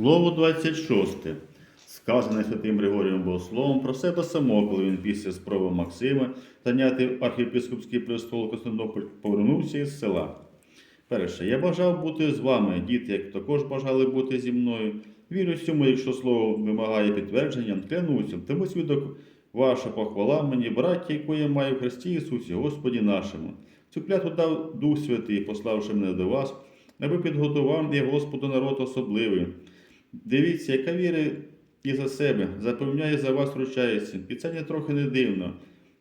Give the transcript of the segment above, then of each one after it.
Слово 26. Сказане святим Григорієм Богословом про себе самого, коли він після спроби Максима зайняти архієпископський престол Константинополь повернувся із села. Перше, я бажав бути з вами, діти, як також бажали бути зі мною. Вірю всьому, якщо слово вимагає підтвердження, клянуся, тому свідок ваша похвала мені, браття, яку я маю в Христі Ісусі, Господі нашому. Цю клятву дав Дух Святий, пославши мене до вас, аби підготував я Господу народ особливий. Дивіться, яка віра і за себе, запевняє за вас ручається, і це не трохи не дивно.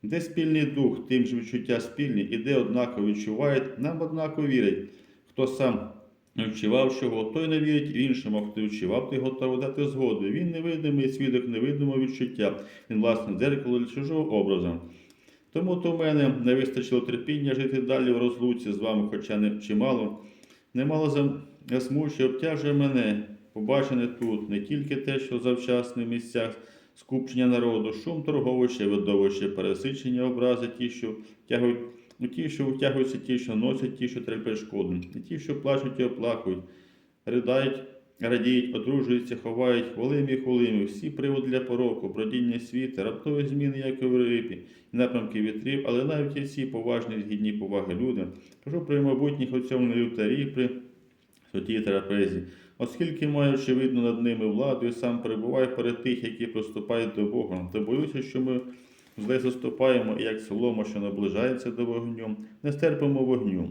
Де спільний дух, тим ж відчуття спільні, і де однаково відчувають, нам однаково вірять. Хто сам не вчував чого, той не вірить іншому, хто вчував, той готовий дати згоду. Він невидимий свідок невидимого відчуття, він власне дзеркало для чужого образу. Тому то в мене не вистачило терпіння жити далі в розлуці з вами, хоча не чимало. Немало засмучує, обтяжує мене, побачене тут, не тільки те, що завчасне в місцях скупчення народу, шум торговище, видовище, пересичення образи, ті, що втягують, ну, ті, що втягуються, ті, що носять, ті, що терплять шкоду, і ті, що плачуть і оплакують, ридають, радіють, одружуються, ховають, хвилимі, хвилимі, всі приводи для пороку, бродіння світу, раптові зміни, як у рипі, напрямки вітрів, але навіть і ці поважні, згідні поваги люди. Кажу про майбутніх у цьому лютарі при святій трапезі. Оскільки маю очевидно над ними владу і сам перебуваю перед тих, які приступають до Бога, то боюся, що ми зле заступаємо, і як солома, що наближається до вогню, не стерпимо вогню.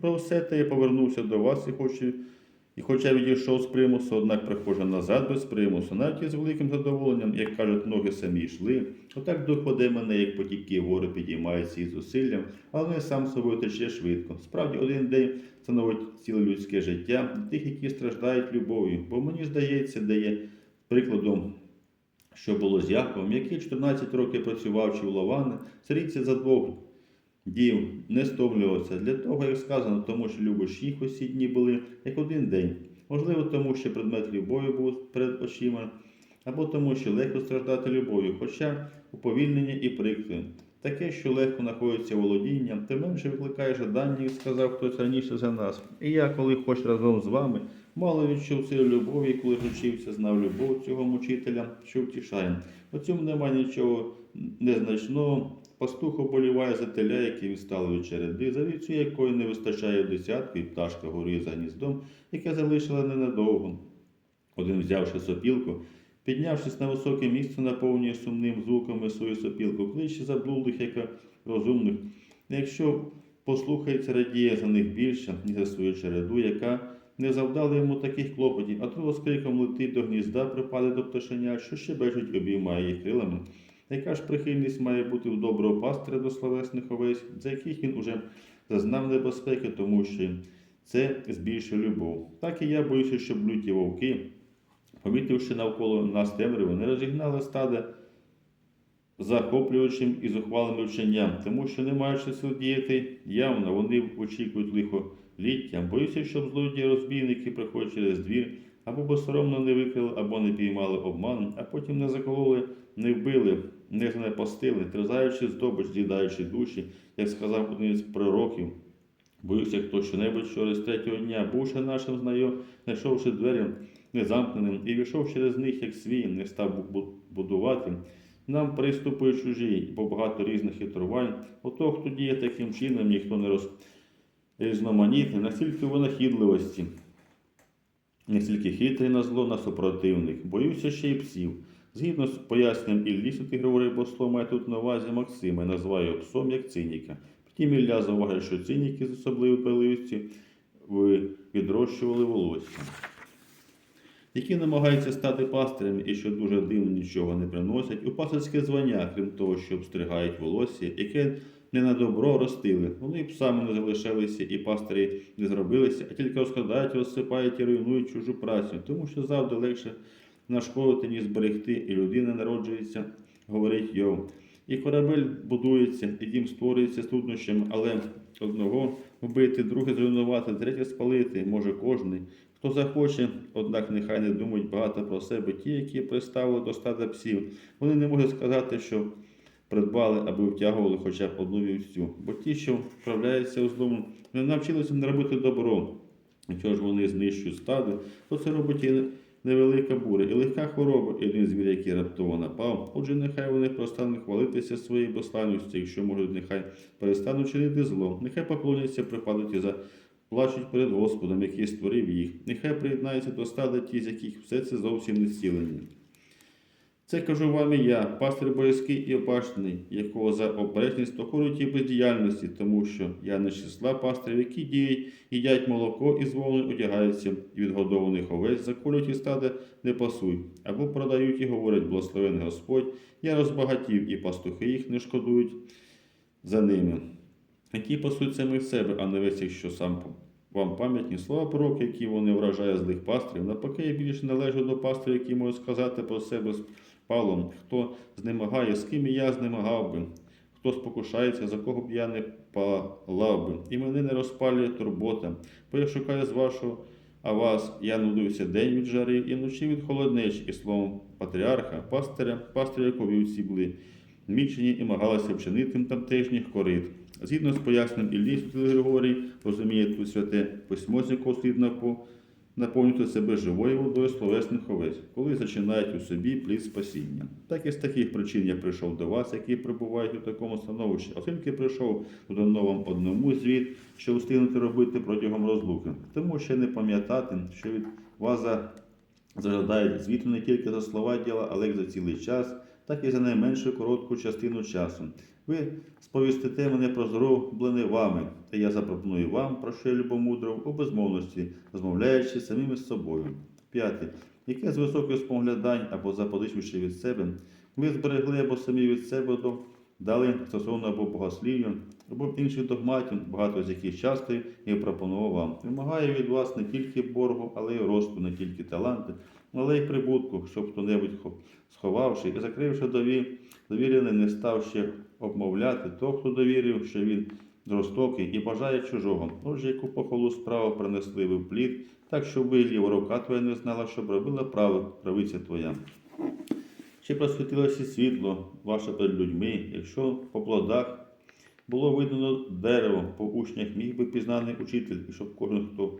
Про все те я повернувся до вас і хочу. І хоча відійшов з примусу, однак приходжу назад без примусу, навіть із великим задоволенням, як кажуть, ноги самі йшли. Отак доходить мене, як потіки гори підіймаються із зусиллям, але не сам собою тече швидко. Справді, один день становить ціле людське життя тих, які страждають любов'ю. Бо мені здається, дає прикладом, що було з Яковом, який 14 років працював чи в Лавани, царіться за двох дів не стомлювався для того, як сказано, тому що любиш їх усі дні були, як один день. Можливо, тому що предмет любові був перед очима, або тому, що легко страждати любов'ю, хоча уповільнення і прикри. Таке, що легко знаходиться володінням, тим менше викликає жадання, як сказав хтось раніше за нас. І я, коли хоч разом з вами, мало відчув силу любові, коли ж учився, знав любов цього мучителя, що втішає. У цьому немає нічого незначного. Пастух оболіває за теля, які відстали від череди, за вівцю якої не вистачає десятки, і пташка горює за гніздом, яке залишила ненадовго. Один, взявши сопілку, піднявшись на високе місце, наповнює сумним звуками свою сопілку, кличе заблудлих, як розумних. Якщо послухається, радіє за них більше, ніж за свою череду, яка не завдала йому таких клопотів, а того з криком летить до гнізда, припаде до пташеня, що ще бежить, обіймає їх крилами. Яка ж прихильність має бути у доброго пастиря до словесних овець, за яких він уже зазнав небезпеки, тому що це збільшує любов. Так і я боюся, щоб люті вовки, помітивши навколо нас темряву, не розігнали стада захоплюючим і зухвалим вченням, тому що, не маючи сил діяти, явно вони очікують лихоліття. Боюся, щоб злодії розбійники приходять через двір, або безсоромно не викрили, або не піймали обманом, а потім не закололи, не вбили, не занепастили, терзаючи здобич, з'їдаючи душі, як сказав один із пророків. Боюся, хто що-небудь щораз третього дня, бувши нашим знайомим, знайшовши двері незамкненим і війшов через них, як свій, не став будувати. Нам приступує чужі, бо багато різних хитрувань. Ото, хто діє таким чином, ніхто не роз... різноманітний, настільки винахідливості, настільки хитрий на зло на супротивник. Боюся ще й псів. Згідно з поясненням Іллі, Григорій Богослов має тут на увазі Максима, і називає псом як циніка. Втім, Ілля зауважує, що циніки з особливою паливістю відрощували волосся які намагаються стати пастирями і що дуже дивно нічого не приносять, у пастирське звання, крім того, що обстригають волосся, яке не на добро ростили. Вони і псами не залишилися, і пастирі не зробилися, а тільки розкрадають, розсипають і руйнують чужу працю, тому що завжди легше нашкодити, ніж зберегти, і людина народжується, говорить Йов. І корабель будується, і дім створюється з труднощами, але одного вбити, друге зруйнувати, третє спалити може кожний. Хто захоче, однак нехай не думають багато про себе ті, які приставили до стада псів. Вони не можуть сказати, що придбали, аби втягували хоча б одну вівцю. Бо ті, що вправляються у злому, не навчилися не робити добро. Якщо ж вони знищують стадо, то це робить і невелика буря, і легка хвороба, і один звір, який раптово напав. Отже, нехай вони перестануть хвалитися своєю безславністю, якщо можуть, нехай перестануть чинити зло, нехай поклоняться, припадуть і заплачуть перед Господом, який створив їх. Нехай приєднаються до стада ті, з яких все це зовсім не зцілені. Це кажу вам і я, пастир боязкий і опашний, якого за обережність охоруть і бездіяльності, тому що я не числа пасторів, які діють, їдять молоко і з вовни одягаються, і відгодованих овець заколють і стада не пасують, або продають і говорять, благословений Господь, я розбагатів, і пастухи їх не шкодують за ними. Які пасуть самих себе, а не весь їх, що сам вам пам'ятні слова пророки, які вони вражають злих пасторів. Навпаки, я більше належу до пасторів, які можуть сказати про себе палом, хто знемагає, з ким і я знемагав би, хто спокушається, за кого б я не палав би, і мене не розпалює турбота, бо я шукаю з вашого, а вас. Я нудуюся день від жари і вночі від холоднеч, і словом патріарха, пастиря, пастиря Яковівці були мічені і магалися вчинити тамтешніх корит. Згідно з поясненням Іллі Святий Григорій, розуміє тут святе письмо, з якого слід напо- наповнювати себе живою водою словесних овець, коли зачинають у собі плід спасіння. Так і з таких причин я прийшов до вас, які перебувають у такому становищі, оскільки прийшов дано вам одному звіт, що встигнути робити протягом розлуки. Тому ще не пам'ятати, що від вас за- зажадають звіту не тільки за слова діла, але й за цілий час, так і за найменшу коротку частину часу. Ви сповістите мене про зроблене вами, та я запропоную вам, про що я у безмовності, розмовляючи самими з собою. П'яте. Яке з високих споглядань або запозичивши від себе, ви зберегли або самі від себе до дали стосовно або богослів'я, або інших догматів, багато з яких часто я пропонував вам. Вимагає від вас не тільки боргу, але й росту, не тільки таланти, але й прибутку, щоб хто-небудь сховавши і закривши дові, довірене, не став ще обмовляти того, хто довірив, що він жорстокий і бажає чужого. Отже, яку похолу справу принесли ви в плід, так що ви ліва рука твоя не знала, щоб робила право, правиця твоя. Чи просвітилося світло ваше перед людьми, якщо по плодах було видно дерево, по учнях міг би пізнаний учитель, і щоб кожен, хто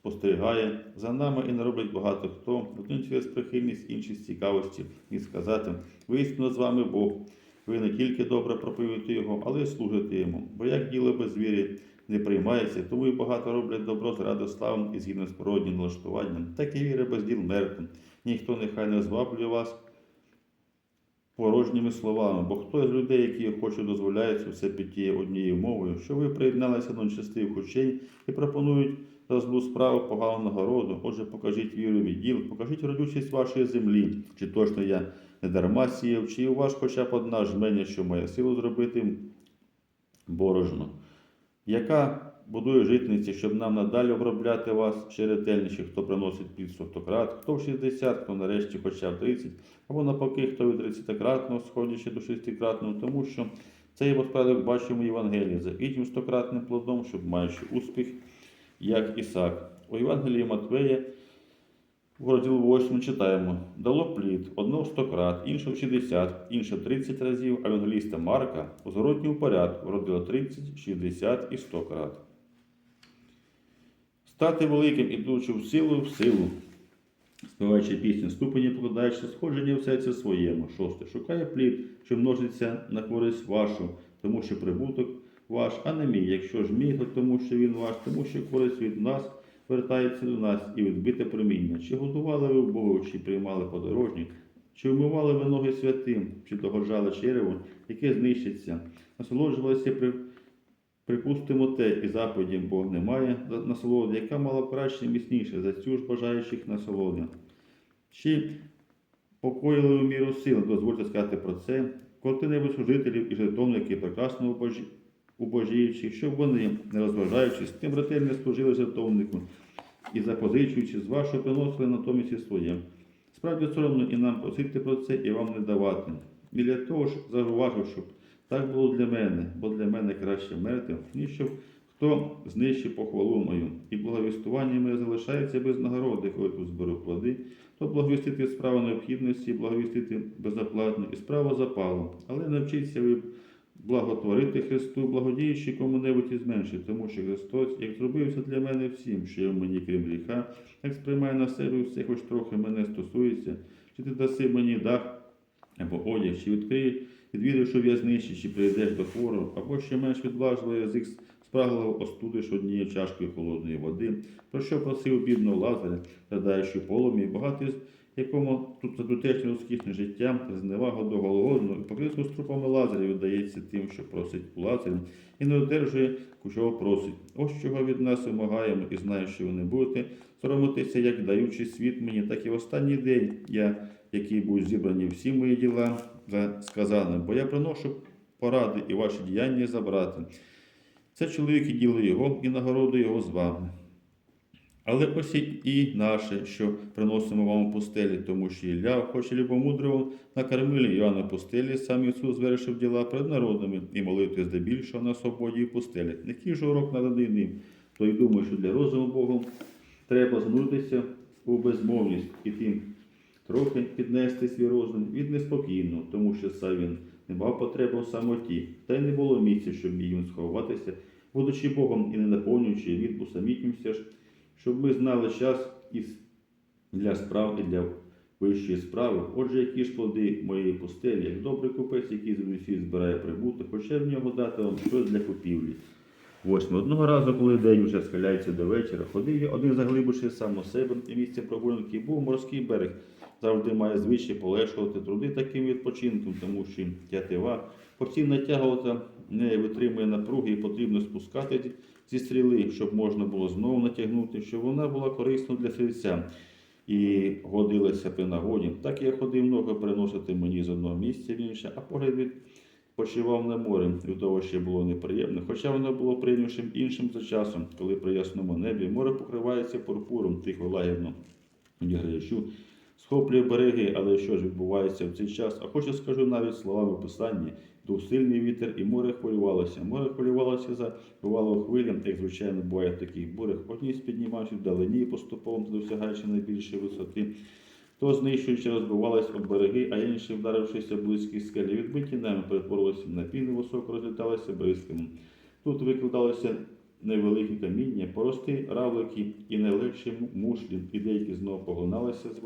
спостерігає за нами і не робить багато хто, один через прихильність, інший з цікавості, міг сказати, виістину з вами Бог. Ви не тільки добре проповідуєте його, але й служите йому. Бо як діло без віри не приймається, тому і багато роблять добро заради слави і згідно з природнім налаштуванням, так і віра без діл мертва. Ніхто нехай не зваблює вас порожніми словами, бо хто з людей, які охоче дозволяється все під тією однією мовою, що ви приєдналися до нечестивих учень і пропонують злу справу поганого роду. Отже, покажіть віру від діл, покажіть родючість вашої землі, чи точно я не дарма сіяв, чи у вас хоча б одна жменя, що має силу зробити борошно, яка будує житниці, щоб нам надалі обробляти вас? Ще ретельніше, хто приносить під стократ, хто в 60, хто нарешті хоча б 30, або навпаки, хто від 30-кратного сходячи до 6-кратного, тому що цей порядок бачимо в Євангелії. За іншим стократним плодом, щоб маючи успіх, як Ісак. У Євангелії Матвея в розділ 8 читаємо: дало плід одного стократ, іншого 60, інше 30 разів, а евангеліста Марка у зворотньому порядку родило 30, 60 і 100 крат. Стати великим, ідучи в силу, в силу. Співаючи пісню ступені, покладаючи сходження в серці своєму. Шосте. Шукає плід, що множиться на користь вашу, тому що прибуток ваш, а не мій. Якщо ж мій, то тому, що він ваш, тому що користь від нас вертається до нас і відбите проміння. Чи годували ви Бога, чи приймали подорожні, чи вмивали ви ноги святим, чи догоджали черево, яке знищиться, насолоджувалися при Припустимо те, і заповіді Бог немає насолоди, яка мала краще і міцніше за цю ж бажаючих насолоди. Чи покоїли у міру сил, дозвольте сказати про це, коли-небудь служителів і жертовники прекрасно убожі... убожіючи, щоб вони, не розважаючись, тим ретельно служили жертовнику і запозичуючи з вашого приносили натомість і своє. Справді соромно і нам просити про це, і вам не давати. І для того ж зауважив, щоб так було для мене, бо для мене краще вмерти, ніж щоб хто знищив похвалу мою, і благовістування моє залишається без нагороди, коли тут зберу плоди, то благовістити справу необхідності, благовістити безоплатно і справу запалу. Але навчіться ви благотворити Христу, благодіючи кому-небудь і зменшити, тому що Христос, як зробився для мене всім, що є в мені, крім гріха, як сприймає на себе все, хоч трохи мене стосується, чи ти даси мені дах або одяг, чи відкриє, відвідавши в'язничі, чи прийдеш до хворого, або ще менш відважливий язик спраглого остудиш однією чашкою холодної води, про що просив бідного Лазаря, задаючи полум'я, багатий з якому тут за дотечне розкішне життя, зневага до голодного, і покриту струпами Лазаря віддається тим, що просить у Лазаря, і не одержує, чого просить. Ось чого від нас вимагаємо, і знаю, що ви не будете соромитися, як даючи світ мені, так і в останній день я, який будуть зібрані всі мої діла за сказаним, бо я приношу поради і ваші діяння забрати. Це чоловік і діло його, і нагороду його з вами. Але ось і- наше, що приносимо вам у пустелі, тому що Ілля, хоч і любомудриво, накормили Іоанна в пустелі, сам Ісус вирішив діла перед народами і молити здебільшого на свободі і пустелі. Який ж урок наданий ним? То й думаю, що для розуму Богу треба згнутися у безмовність і тим трохи піднести свій розум від неспокійно, тому що сам він не мав потреби у самоті, та й не було місця, щоб їм сховатися, будучи Богом і не наповнюючи від усамітнімся ж, щоб ми знали час із для справ і для вищої справи. Отже, які ж плоди моєї пустелі, як добрий купець, який з усіх збирає прибуток, хоче в нього дати вам щось для купівлі. Восьме. Одного разу, коли день уже схиляється до вечора, ходив я один заглибивши сам у себе, і місце прогулянки був морський берег. Завжди має звичай полегшувати труди таким відпочинком, тому що тятива постійно натягувати не витримує напруги і потрібно спускати зі- стріли, щоб можна було знову натягнути, щоб вона була корисна для стрільця і годилася при нагоді. Так я ходив много переносити мені з одного місця в інше, а погляд від почивав на море. Від того ще було неприємно, хоча воно було прийнявшим іншим за часом, коли при ясному небі море покривається пурпуром тихо лагідно гречу, схоплює береги, але що ж відбувається в цей час? А хочу скажу навіть словами писання. Дув сильний вітер, і море хвилювалося. Море хвилювалося за бувало хвилям, як звичайно буває в таких бурях. Одні піднімаючи вдалині, поступово досягаючи найбільшої висоти. То знищуючи, розбивались об береги, а інші, вдарившися близькі скелі, відбиті нами перетворилися на піни, високо розліталися бризками. Тут викладалися невеликі каміння, порости равлики і найлегші мушлі, і деякі знову поглиналися з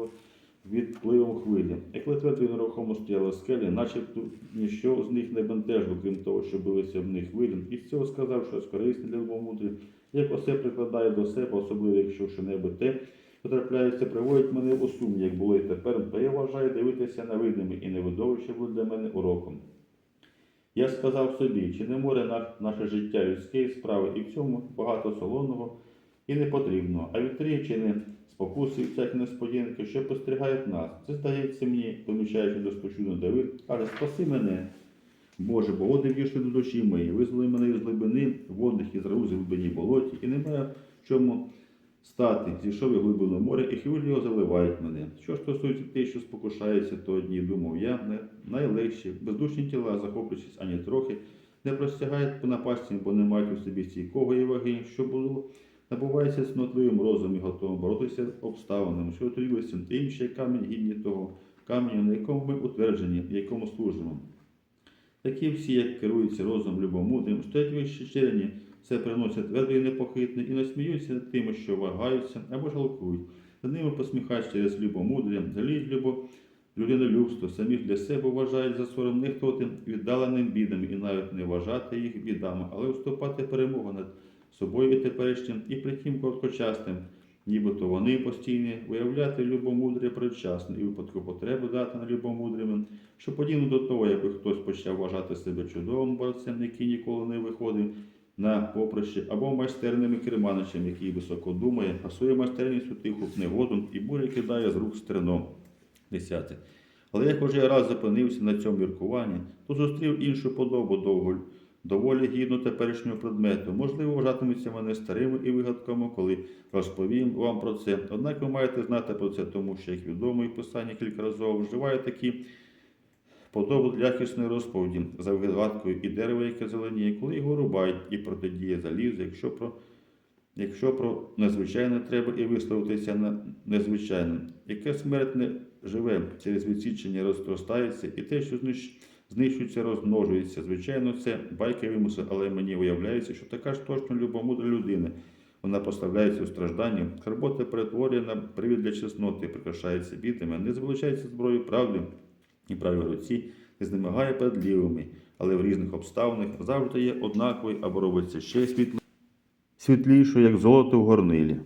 відпливом хвилі. Як ледве нерухомо стояли скелі, начебто ніщо з них не бентежило, крім того, що билися в них хвилі. І з цього сказав, що корисне для двомудрі, як усе прикладає до себе, особливо якщо що-небудь те, потрапляється, приводить мене у сум, як було і тепер, то я вважаю дивитися на видиме і невидовище буде для мене уроком. Я сказав собі, чи не море на- наше життя людське справи, і в цьому багато солоного і непотрібного, а вітрі чи не спокуси, всякі несподіванки, що постерігають нас. Це здається мені, помічаючи до спочину Давид, каже, спаси мене. Боже, бо води війшли до душі моєї, визволи мене із глибини, водних із раузи в глибині болоті, і немає в чому стати. Зійшов я глибину моря, і хвилі його заливають мене. Що ж стосується тих, що спокушається, то одні, думав я, найлегші, бездушні тіла, захоплюючись ані трохи, не простягають по напасті, бо не мають у собі стійкої ваги, що було, набувається снотливим розумом і готовим боротися з обставинами, що отрілися інший камінь гідні того каменю, на якому ми утверджені, якому служимо. Такі всі, як керуються розумом любомудрим, стоять вище черені, все приносять твердо і непохитне, і насміються над тими, що вагаються або жалкують. Над ними посміхають через любомудря, жаліють любо людинолюбство, самих для себе вважають за сором нехтувати віддаленим бідам і навіть не вважати їх бідами, але уступати перемогу над собою і теперішнім, і притім короткочасним, нібито вони постійні, виявляти любомудря предчасне і випадку потреби дати на любомудрими, що подібно до того, якби хтось почав вважати себе чудовим борцем, який ніколи не виходив на поприще, або майстерним керманичем, який високо думає, а свою майстерністю тиху негоду і буря кидає з рук стерном. Десяте. Але як уже раз зупинився на цьому міркуванні, то зустрів іншу подобу довго, доволі гідну теперішнього предмету. Можливо, вважатиметься мене старими і вигадками, коли розповім вам про це. Однак ви маєте знати про це, тому що, як відомо, і писання кілька разів вживає такі подобу для якісної розповіді за вигадкою і дерево, яке зеленіє, коли його рубають, і протидіє залізу, якщо про Якщо про незвичайне треба і висловитися на незвичайне, яке смертне живе через відсічення розростається, і те, що знищ- знищуються, розмножуються. Звичайно, це байки вимисли, але мені уявляється, що така ж точно любомудра людина. Вона поставляється у страждання, скарбота перетворює на привід для чесноти, прикрашається бітами, не звеличається зброєю правди і правій руці, не знемагає перед лівими, але в різних обставинах завжди є однаковий або робиться ще світло, світлішою, як золото в горнилі.